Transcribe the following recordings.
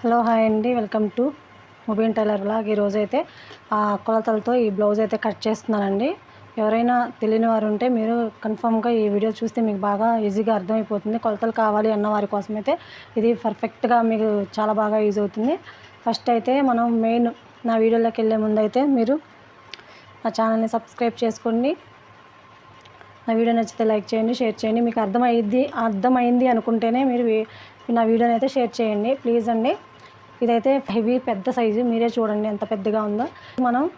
Hello hi అండి. Welcome to Mubeen tailor blog ఈరోజు అయితే ఆ కొలతలతో ఈ బ్లౌజ్ అయితే కట్ చేస్తున్నానండి. ఎవరైనా తెలియని వారు ఉంటే మీరు కన్ఫామ్గా ఈ వీడియో చూస్తే మీకు బాగా ఈజీగా అర్థమైపోతుంది. కొలతలు కావాలి అన్న వారి కోసం అయితే ఇది పర్ఫెక్ట్గా మీకు చాలా బాగా యూజ్ అవుతుంది. ఫస్ట్ అయితే మనం మెయిన్ నా వీడియోలోకి వెళ్ళే ముందు అయితే మీరు నా ఛానల్ని సబ్స్క్రైబ్ చేసుకోండి. నా వీడియో నచ్చితే లైక్ చేయండి షేర్ చేయండి. మీకు అర్థమైంది అర్థమైంది అనుకుంటేనే మీరు నా వీడియోని అయితే షేర్ చేయండి. ప్లీజ్ అండి. ఇదైతే హెవీ పెద్ద సైజు. మీరే చూడండి ఎంత పెద్దగా ఉందో. మనం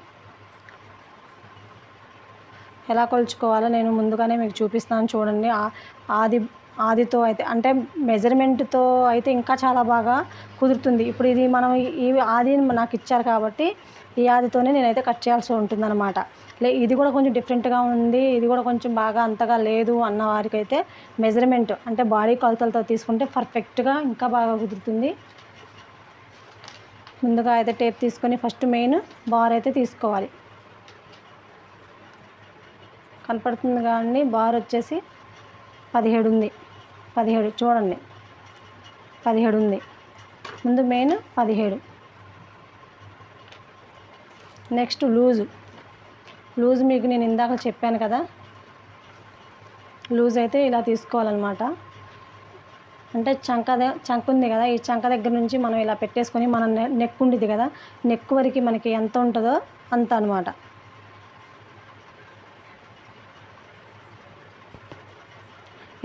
ఎలా కొలుచుకోవాలో నేను ముందుగానే మీకు చూపిస్తాను. చూడండి. ఆ- ఆది ఆదితో అయితే అంటే మెజర్మెంట్తో అయితే ఇంకా చాలా బాగా కుదురుతుంది. ఇప్పుడు ఇది మనం ఈ- ఆది నాకు ఇచ్చారు కాబట్టి ఈ ఆదితోనే నేనైతే కట్ చేయాల్సి ఉంటుందన్నమాట. లే ఇది కూడా కొంచెం డిఫరెంట్గా ఉంది. ఇది కూడా కొంచెం బాగా అంతగా లేదు అన్న వారికైతే మెజర్మెంట్ అంటే బాడీ కొలతలతో తీసుకుంటే పర్ఫెక్ట్గా ఇంకా బాగా కుదురుతుంది. ముందుగా అయితే టేప్ తీసుకొని ఫస్ట్ మెయిన్ బార్ అయితే తీసుకోవాలి. కనపడుతుంది కానీ బార్ వచ్చేసి పదిహేడు ఉంది. పదిహేడు. చూడండి. పదిహేడు ఉంది. ముందు మెయిన్ పదిహేడు. Next loose. లూజ్ మీకు నేను ఇందాక చెప్పాను కదా. లూజ్ అయితే ఇలా తీసుకోవాలన్నమాట. అంటే చంక చంక ఉంది కదా. ఈ చంక దగ్గర నుంచి మనం ఇలా పెట్టేసుకొని మన నెక్ ఉండేది కదా. నెక్ వరకు మనకి ఎంత ఉంటుందో అంత అనమాట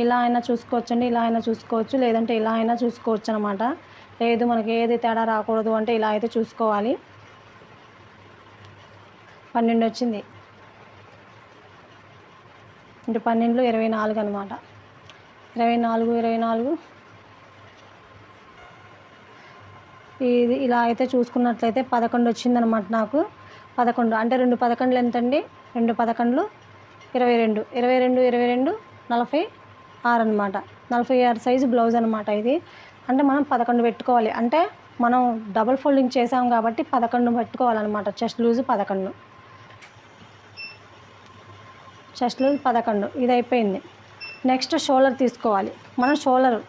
ఇలా అయినా చూసుకోవచ్చండి ఇలా అయినా చూసుకోవచ్చు లేదంటే ఇలా అయినా చూసుకోవచ్చు అనమాట లేదు మనకి ఏది తేడా రాకూడదు అంటే ఇలా అయితే చూసుకోవాలి. పన్నెండు వచ్చింది. అంటే పన్నెండులో ఇరవై నాలుగు అనమాట ఇరవై నాలుగు ఇరవై నాలుగు. ఇది ఇలా అయితే చూసుకున్నట్లయితే పదకొండు వచ్చిందనమాట నాకు. పదకొండు అంటే రెండు పదకొండులు ఎంతండి? రెండు పదకొండులు ఇరవై రెండు. ఇరవై రెండు ఇరవై రెండు నలభై ఆరు అనమాట నలభై ఆరు సైజు బ్లౌజ్ అనమాట ఇది. అంటే మనం పదకొండు పెట్టుకోవాలి. అంటే మనం డబుల్ ఫోల్డింగ్ చేసాం కాబట్టి పదకొండు పెట్టుకోవాలన్నమాట. చెస్ట్ లూజ్ పదకొండు. చెస్ట్ లూజ్ పదకొండు. ఇది అయిపోయింది. నెక్స్ట్ షోల్డర్ తీసుకోవాలి. మనం షోల్డర్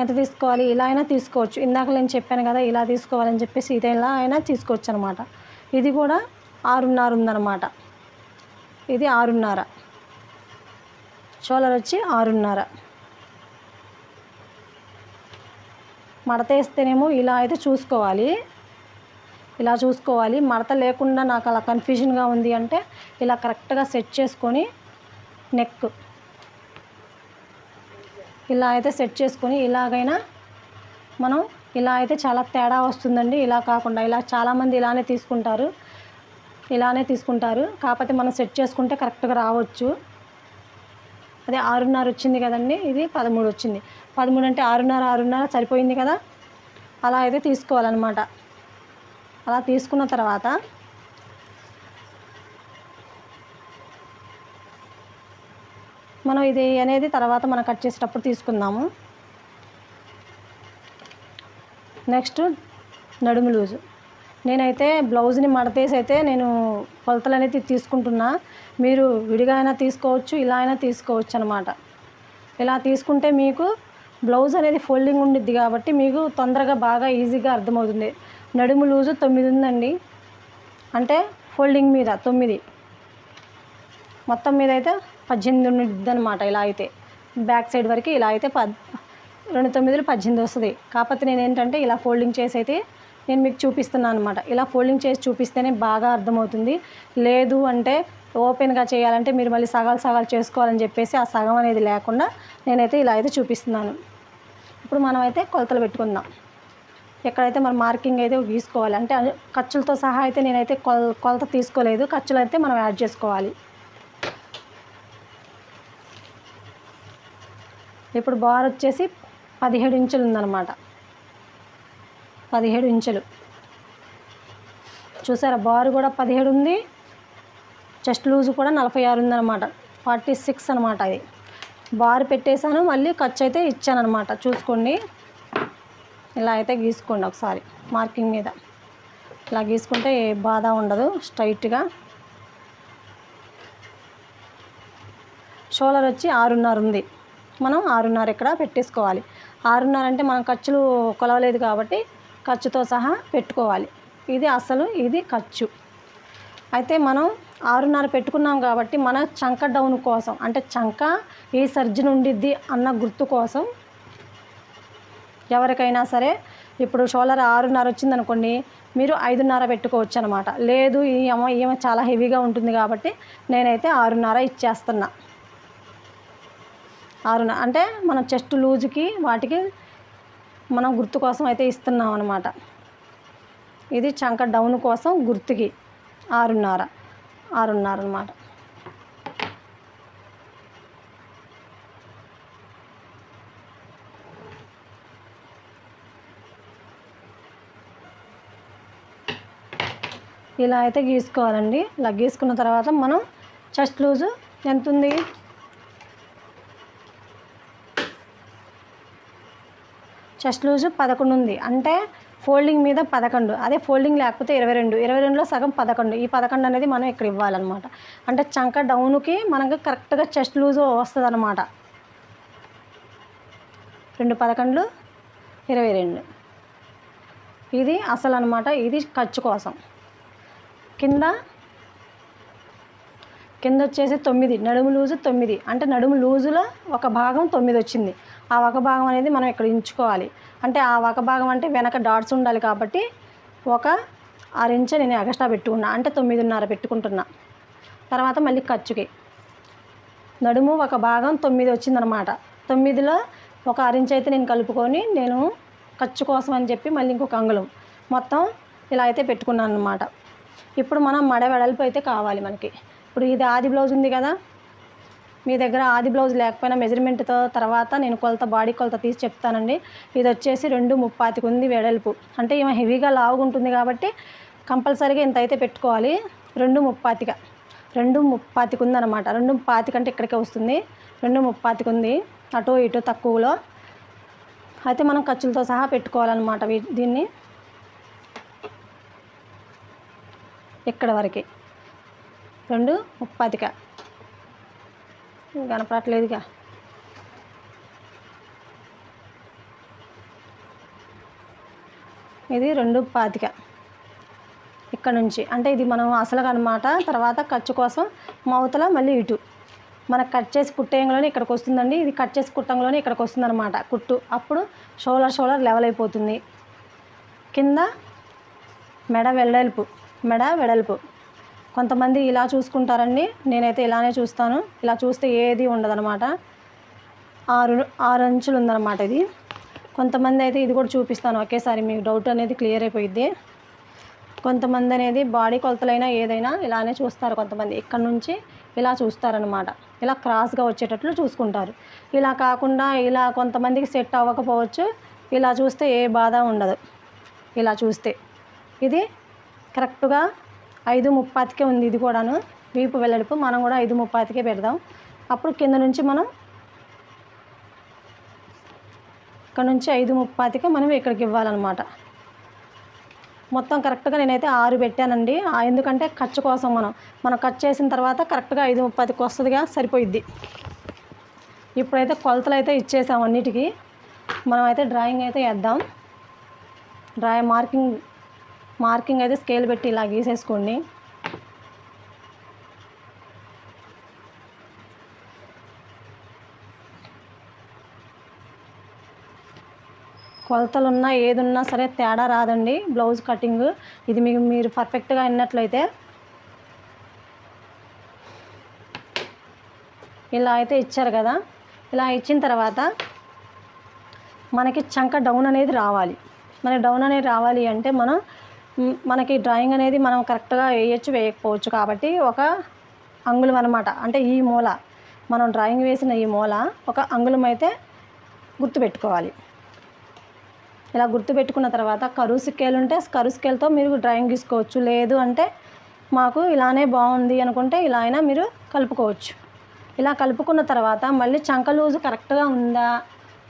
ఎంత తీసుకోవాలి? ఇలా అయినా తీసుకోవచ్చు. ఇందాక నేను చెప్పాను కదా ఇలా తీసుకోవాలని చెప్పేసి ఇది ఇలా అయినా తీసుకోవచ్చు అనమాట ఇది కూడా ఆరున్నర ఉందన్నమాట. ఇది ఆరున్నర. షోలర్ వచ్చి ఆరున్నర. మడత వేస్తేనేమో ఇలా అయితే చూసుకోవాలి. ఇలా చూసుకోవాలి. మడత లేకుండా నాకు అలా కన్ఫ్యూజన్గా ఉంది అంటే ఇలా కరెక్ట్గా సెట్ చేసుకొని నెక్ ఇలా అయితే సెట్ చేసుకొని ఇలాగైనా మనం ఇలా అయితే చాలా తేడా వస్తుందండి. ఇలా కాకుండా ఇలా చాలామంది ఇలానే తీసుకుంటారు. ఇలానే తీసుకుంటారు. కాకపోతే మనం సెట్ చేసుకుంటే కరెక్ట్గా రావచ్చు. అదే ఆరున్నర వచ్చింది కదండి ఇది పదమూడు వచ్చింది. పదమూడు అంటే ఆరున్నర ఆరున్నర సరిపోయింది కదా? అలా అయితే తీసుకోవాలన్నమాట. అలా తీసుకున్న తర్వాత మనం ఇది అనేది తర్వాత మనం కట్ చేసేటప్పుడు తీసుకుందాము. నెక్స్ట్ నడుము లూజు. నేనైతే బ్లౌజ్ని మడతేసి అయితే నేను కొలతలు అనేది తీసుకుంటున్నా. మీరు విడిగా అయినా తీసుకోవచ్చు ఇలా అయినా తీసుకోవచ్చు అనమాట ఇలా తీసుకుంటే మీకు బ్లౌజ్ అనేది ఫోల్డింగ్ ఉండిద్ది కాబట్టి మీకు తొందరగా బాగా ఈజీగా అర్థమవుతుంది. నడుము లూజు తొమ్మిది ఉందండి. అంటే ఫోల్డింగ్ మీద తొమ్మిది. మొత్తం మీద అయితే పద్దెనిమిది ఉండిద్ది అనమాట ఇలా అయితే. బ్యాక్ సైడ్ వరకు ఇలా అయితే పద్ రెండు తొమ్మిదిలు పద్దెనిమిది వస్తుంది. కాకపోతే నేను ఏంటంటే ఇలా ఫోల్డింగ్ చేసి అయితే నేను మీకు చూపిస్తున్నాను అనమాట ఇలా ఫోల్డింగ్ చేసి చూపిస్తేనే బాగా అర్థమవుతుంది. లేదు అంటే ఓపెన్గా చేయాలంటే మీరు మళ్ళీ సగాలు సగాలు చేసుకోవాలని చెప్పేసి ఆ సగం అనేది లేకుండా నేనైతే ఇలా అయితే చూపిస్తున్నాను. ఇప్పుడు మనం అయితే కొలతలు పెట్టుకుందాం. ఎక్కడైతే మనం మార్కింగ్ అయితే గీసుకోవాలి. అంటే ఖర్చులతో సహా అయితే నేనైతే కొల కొలత తీసుకోలేదు. ఖర్చులు అయితే మనం యాడ్ చేసుకోవాలి. ఇప్పుడు బార్ వచ్చేసి పదిహేడు ఇంచులు ఉందన్నమాట. పదిహేడు ఇంచులు. చూసారా బార్ కూడా పదిహేడు ఉంది. చెస్ట్ లూజ్ కూడా నలభై ఆరు ఉందన్నమాట. ఫార్టీ సిక్స్ అనమాట అది బార్ పెట్టేశాను మళ్ళీ ఖర్చు అయితే ఇచ్చాను అనమాట చూసుకోండి. ఇలా అయితే గీసుకోండి ఒకసారి మార్కింగ్ మీద. ఇలా గీసుకుంటే ఏ బాధ ఉండదు స్ట్రైట్గా. షోలర్ వచ్చి ఆరున్నర ఉంది. మనం ఆరున్నర ఇక్కడ పెట్టేసుకోవాలి. ఆరున్నర అంటే మనం ఖర్చులు కొలవలేదు కాబట్టి ఖర్చుతో సహా పెట్టుకోవాలి. ఇది అసలు ఇది ఖర్చు. అయితే మనం ఆరున్నర పెట్టుకున్నాం కాబట్టి మన చంక డౌన్ కోసం అంటే చంక ఏ సర్జన్ ఉండిద్ది అన్న గుర్తు కోసం ఎవరికైనా సరే ఇప్పుడు షోలర్ ఆరున్నర వచ్చిందనుకోండి మీరు ఐదున్నర పెట్టుకోవచ్చు అనమాట లేదు ఈ అమ్మ ఏమో చాలా హెవీగా ఉంటుంది కాబట్టి నేనైతే ఆరున్నర ఇచ్చేస్తున్నా. ఆరున్నర అంటే మన చెస్ట్ లూజుకి వాటికి మనం గుర్తు కోసం అయితే ఇస్తున్నాం అనమాట ఇది చంక డౌన్ కోసం గుర్తుకి ఆరున్నర ఆరున్నర అనమాట ఇలా అయితే గీసుకోవాలండి. ఇలా గీసుకున్న తర్వాత మనం చెస్ట్ లూజు ఎంత ఉంది? చెస్ట్ లూజు పదకొండు ఉంది అంటే ఫోల్డింగ్ మీద పదకొండు. అదే ఫోల్డింగ్ లేకపోతే ఇరవై రెండు ఇరవై రెండులో సగం పదకొండు. ఈ పదకొండు అనేది మనం ఇక్కడ ఇవ్వాలన్నమాట. అంటే చంక డౌన్కి మనకు కరెక్ట్గా చెస్ట్ లూజ్ వస్తుంది అనమాట రెండు పదకొండులు ఇరవై రెండు ఇది అసలు అనమాట ఇది ఖర్చు కోసం. కింద కింద వచ్చేసి తొమ్మిది నడుము లూజు తొమ్మిది. అంటే నడుము లూజులో ఒక భాగం తొమ్మిది వచ్చింది ఆ ఒక భాగం అనేది మనం ఇక్కడ ఉంచుకోవాలి. అంటే ఆ ఒక భాగం అంటే వెనక డాట్స్ ఉండాలి కాబట్టి ఒక ఆరు నేను ఎగస్ట్రా పెట్టుకున్నా. అంటే తొమ్మిదిన్నర పెట్టుకుంటున్నా. తర్వాత మళ్ళీ ఖర్చుకి. నడుము ఒక భాగం తొమ్మిది వచ్చిందనమాట తొమ్మిదిలో ఒక అరించ్ అయితే నేను కలుపుకొని నేను ఖర్చు కోసం అని చెప్పి మళ్ళీ ఇంకొక అంగుళం మొత్తం ఇలా అయితే పెట్టుకున్నాను అనమాట ఇప్పుడు మనం మడ వెడల్పు అయితే కావాలి మనకి. ఇప్పుడు ఇది ఆది బ్లౌజ్ ఉంది కదా మీ దగ్గర ఆది బ్లౌజ్ లేకపోయినా మెజర్మెంట్తో తర్వాత నేను కొలత బాడీ కొలత తీసి చెప్తానండి. ఇది వచ్చేసి రెండు ముప్పాతికి ఉంది వెడల్పు. అంటే ఈమె హెవీగా లావుగా ఉంటుంది కాబట్టి కంపల్సరీగా ఇంత అయితే పెట్టుకోవాలి. రెండు ముప్పాతిగా రెండు ముప్పాతికి ఉందన్నమాట రెండు పాతిక అంటే ఇక్కడికే వస్తుంది. రెండు ముప్పాతికి ఉంది అటు ఇటు తక్కువలో. అయితే మనం ఖర్చులతో సహా పెట్టుకోవాలన్నమాట వీ- దీన్ని. ఇక్కడ వరకే. రెండు ముప్పాతిక. కనపడట్లేదుగా. ఇది రెండు పాతిక ఇక్కడ నుంచి. అంటే ఇది మనం అసలుగా అనమాట తర్వాత ఖర్చు కోసం మౌతల మళ్ళీ ఇటు. మనకు కట్ చేసి కుట్టేయంలోనే ఇక్కడికి వస్తుందండి. ఇది కట్ చేసి కుట్టంలోనే ఇక్కడికి వస్తుందన్నమాట. కుట్టు. అప్పుడు షోలర్ షోలర్ లెవెల్ అయిపోతుంది. కింద మెడ వెడల్పు. మెడ వెడల్పు. కొంతమంది ఇలా చూసుకుంటారండి. నేనైతే ఇలానే చూస్తాను. ఇలా చూస్తే ఏది ఉండదనమాట ఆరు ఆరు అంచులు ఉందన్నమాట ఇది. కొంతమంది అయితే ఇది కూడా చూపిస్తాను. ఒకేసారి మీకు డౌట్ అనేది క్లియర్ అయిపోయింది కొంతమంది అనేది బాడీ కొలతలైనా ఏదైనా ఇలానే చూస్తారు కొంతమంది. ఇక్కడ నుంచి ఇలా చూస్తారనమాట ఇలా క్రాస్గా వచ్చేటట్లు చూసుకుంటారు. ఇలా కాకుండా ఇలా కొంతమందికి సెట్ అవ్వకపోవచ్చు. ఇలా చూస్తే ఏ బాధ ఉండదు. ఇలా చూస్తే. ఇది కరెక్ట్గా ఐదు ముప్పాతికే ఉంది ఇది కూడాను. వీపు వెల్లడిపు. మనం కూడా ఐదు ముప్పాతికే పెడదాం. అప్పుడు కింద నుంచి మనం ఇక్కడ నుంచి ఐదు ముప్పాతికి మనం ఇక్కడికి ఇవ్వాలన్నమాట. మొత్తం కరెక్ట్గా నేనైతే ఆరు పెట్టానండి. ఎందుకంటే ఖర్చు కోసం మనం మనం కట్ చేసిన తర్వాత కరెక్ట్గా ఐదు ముప్పతికి వస్తుందిగా సరిపోయిద్ది. ఇప్పుడైతే కొలతలు అయితే ఇచ్చేసాం అన్నిటికీ. మనం అయితే డ్రాయింగ్ అయితే వేద్దాం. డ్రాయింగ్ మార్కింగ్ మార్కింగ్ అయితే స్కేల్ పెట్టి ఇలా గీసేసుకోండి. కొలతలు ఉన్నా సరే తేడా రాదండి. బ్లౌజ్ కటింగ్ ఇది మీకు మీరు పర్ఫెక్ట్గా విన్నట్లయితే ఇలా అయితే ఇచ్చారు కదా. ఇలా ఇచ్చిన తర్వాత మనకి చంక డౌన్ అనేది రావాలి. మనకి డౌన్ అనేది రావాలి అంటే మనం మనకి డ్రాయింగ్ అనేది మనం కరెక్ట్గా వేయచ్చు వేయకపోవచ్చు కాబట్టి ఒక అంగుళం అనమాట అంటే ఈ మూల మనం డ్రాయింగ్ వేసిన ఈ మూల ఒక అంగుళం అయితే గుర్తుపెట్టుకోవాలి ఇలా గుర్తుపెట్టుకున్న తర్వాత కరువు స్కేల్ ఉంటే కరువు స్కేల్తో మీరు డ్రాయింగ్ గీసుకోవచ్చు. లేదు అంటే మాకు ఇలానే బాగుంది అనుకుంటే ఇలా అయినా మీరు కలుపుకోవచ్చు. ఇలా కలుపుకున్న తర్వాత మళ్ళీ చంక లూజు కరెక్ట్గా ఉందా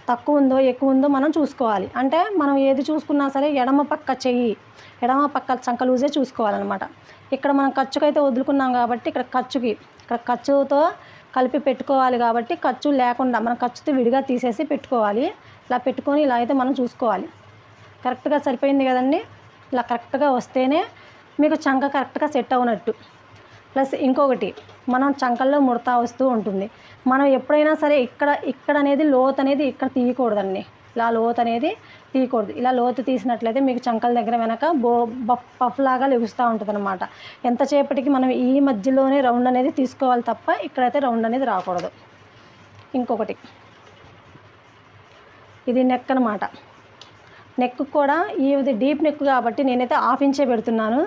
తక్కువ ఉందో ఎక్కువ ఉందో మనం చూసుకోవాలి. అంటే మనం ఏది చూసుకున్నా సరే ఎడమ పక్క చెయ్యి ఎడమ పక్క చంకలూజే చూసుకోవాలన్నమాట. ఇక్కడ మనం ఖర్చుకైతే వదులుకున్నాం కాబట్టి ఇక్కడ ఖర్చుకి ఇక్కడ ఖర్చుతో కలిపి పెట్టుకోవాలి కాబట్టి ఖర్చు లేకుండా మనం ఖర్చుతో విడిగా తీసేసి పెట్టుకోవాలి. ఇలా పెట్టుకొని ఇలా అయితే మనం చూసుకోవాలి. కరెక్ట్గా సరిపోయింది కదండి? ఇలా కరెక్ట్గా వస్తేనే మీకు చంక కరెక్ట్గా సెట్ అవునట్టు. ప్లస్ ఇంకొకటి మనం చంకల్లో ముడత వస్తూ ఉంటుంది. మనం ఎప్పుడైనా సరే ఇక్కడ ఇక్కడ అనేది లోతు అనేది ఇక్కడ తీయకూడదండి. ఇలా లోతు అనేది తీయకూడదు. ఇలా లోతు తీసినట్లయితే మీకు చంకల దగ్గర వెనక బో బఫ్ పఫ్ లాగా లెగుస్తూ ఉంటుంది అనమాట ఎంతసేపటికి మనం ఈ మధ్యలోనే రౌండ్ అనేది తీసుకోవాలి తప్ప ఇక్కడైతే రౌండ్ అనేది రాకూడదు. ఇంకొకటి. ఇది నెక్ అనమాట నెక్ కూడా ఇది డీప్ నెక్ కాబట్టి నేనైతే హాఫ్ ఇంచే పెడుతున్నాను.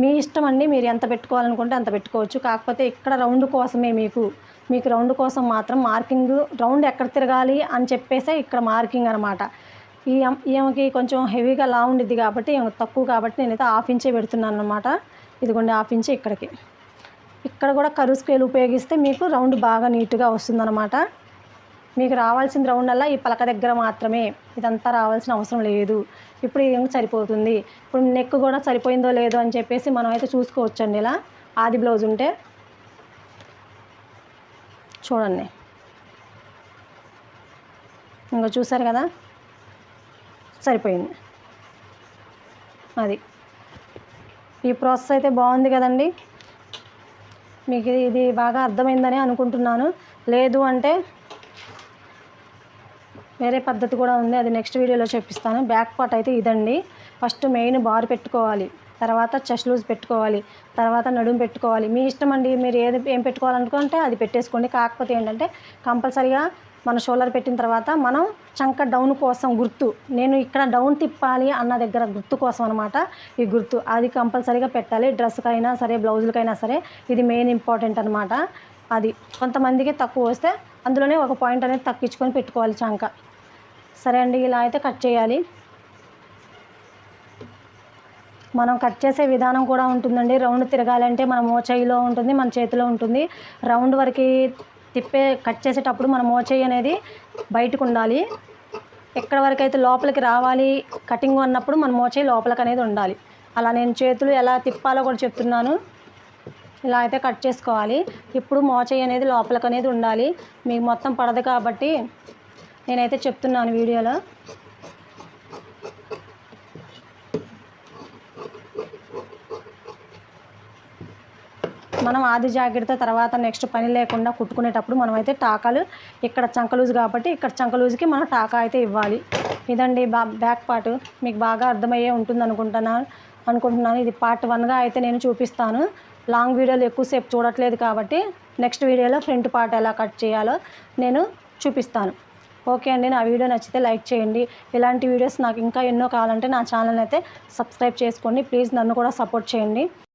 మీ ఇష్టం అండి మీరు ఎంత పెట్టుకోవాలనుకుంటే అంత పెట్టుకోవచ్చు. కాకపోతే ఇక్కడ రౌండ్ కోసమే మీకు. మీకు రౌండ్ కోసం మాత్రం మార్కింగ్ రౌండ్ ఎక్కడ తిరగాలి అని చెప్పేసే ఇక్కడ మార్కింగ్ అనమాట ఈ ఈమెకి కొంచెం హెవీగా లా ఉండిద్ది కాబట్టి ఈమె తక్కువ కాబట్టి నేనైతే హాఫ్ ఇంచే పెడుతున్నాను అనమాట ఇదిగోండి హాఫ్ ఇంచే ఇక్కడికి. ఇక్కడ కూడా కరువు స్కేల్ ఉపయోగిస్తే మీకు రౌండ్ బాగా నీట్గా వస్తుందన్నమాట. మీకు రావాల్సిన రౌండ్ అలా ఈ పలక దగ్గర మాత్రమే. ఇదంతా రావాల్సిన అవసరం లేదు. ఇప్పుడు ఇది సరిపోతుంది. ఇప్పుడు నెక్ కూడా సరిపోయిందో లేదో అని చెప్పేసి మనం అయితే చూసుకోవచ్చండి ఇలా. ఆది బ్లౌజ్ ఉంటే. చూడండి. ఇంకా చూసారు కదా? సరిపోయింది. అది. ఈ ప్రాసెస్ అయితే బాగుంది కదండి. మీకు ఇది- ఇది బాగా అర్థమైందని అనుకుంటున్నాను. లేదు అంటే వేరే పద్ధతి కూడా ఉంది. అది నెక్స్ట్ వీడియోలో చూపిస్తాను. బ్యాక్ పార్ట్ అయితే ఇదండి. ఫస్ట్ మెయిన్ బార్ పెట్టుకోవాలి. తర్వాత చెస్ట్ లూజ్ పెట్టుకోవాలి. తర్వాత నడుము పెట్టుకోవాలి. మీ ఇష్టం అండి మీరు ఏది ఏం పెట్టుకోవాలనుకుంటే అది పెట్టేసుకోండి. కాకపోతే ఏంటంటే కంపల్సరిగా మన షోల్డర్ పెట్టిన తర్వాత మనం చంక డౌన్ కోసం గుర్తు నేను ఇక్కడ డౌన్ తిప్పాలి అన్న దగ్గర గుర్తు కోసం అనమాట ఈ గుర్తు. అది కంపల్సరీగా పెట్టాలి. డ్రెస్కైనా సరే బ్లౌజులకైనా సరే ఇది మెయిన్ ఇంపార్టెంట్ అనమాట అది కొంతమందికి తక్కువ వస్తే అందులోనే ఒక పాయింట్ అనేది తగ్గించుకొని పెట్టుకోవాలి చంక. సరే అండి ఇలా అయితే కట్ చేయాలి. మనం కట్ చేసే విధానం కూడా ఉంటుందండి. రౌండ్ తిరగాలంటే మన మోచేయిలో ఉంటుంది మన చేతిలో ఉంటుంది. రౌండ్ వరకు తిప్పే కట్ చేసేటప్పుడు మన మోచేయి అనేది బయటకు ఉండాలి. ఎక్కడ వరకు అయితే లోపలికి రావాలి కటింగ్ అన్నప్పుడు మన మోచేయి లోపలికి అనేది ఉండాలి. అలా నేను చేతులు ఎలా తిప్పాలో కూడా చెప్తున్నాను. ఇలా అయితే కట్ చేసుకోవాలి. ఇప్పుడు మోచేయి అనేది లోపలికి అనేది ఉండాలి. మీకు మొత్తం పడదు కాబట్టి నేనైతే చెప్తున్నాను వీడియోలో. మనం ఆది జాగ్రత్త తర్వాత నెక్స్ట్ పని లేకుండా కుట్టుకునేటప్పుడు మనం అయితే టాకాలు ఇక్కడ చంకలూజు కాబట్టి ఇక్కడ చంకలూజుకి మనం టాకా అయితే ఇవ్వాలి. ఇదండి బా బ్యాక్ పార్ట్. మీకు బాగా అర్థమయ్యే ఉంటుంది అనుకుంటున్నాను అనుకుంటున్నాను. ఇది పార్ట్ వన్గా అయితే నేను చూపిస్తాను. లాంగ్ వీడియోలు ఎక్కువసేపు చూడట్లేదు కాబట్టి నెక్స్ట్ వీడియోలో ఫ్రంట్ పార్ట్ ఎలా కట్ చేయాలో నేను చూపిస్తాను. ఓకే అండి నా వీడియో నచ్చితే లైక్ చేయండి. ఇలాంటి వీడియోస్ నాకు ఇంకా ఎన్నో కావాలంటే నా ఛానల్ అయితే సబ్స్క్రైబ్ చేసుకోండి. ప్లీజ్ నన్ను కూడా సపోర్ట్ చేయండి.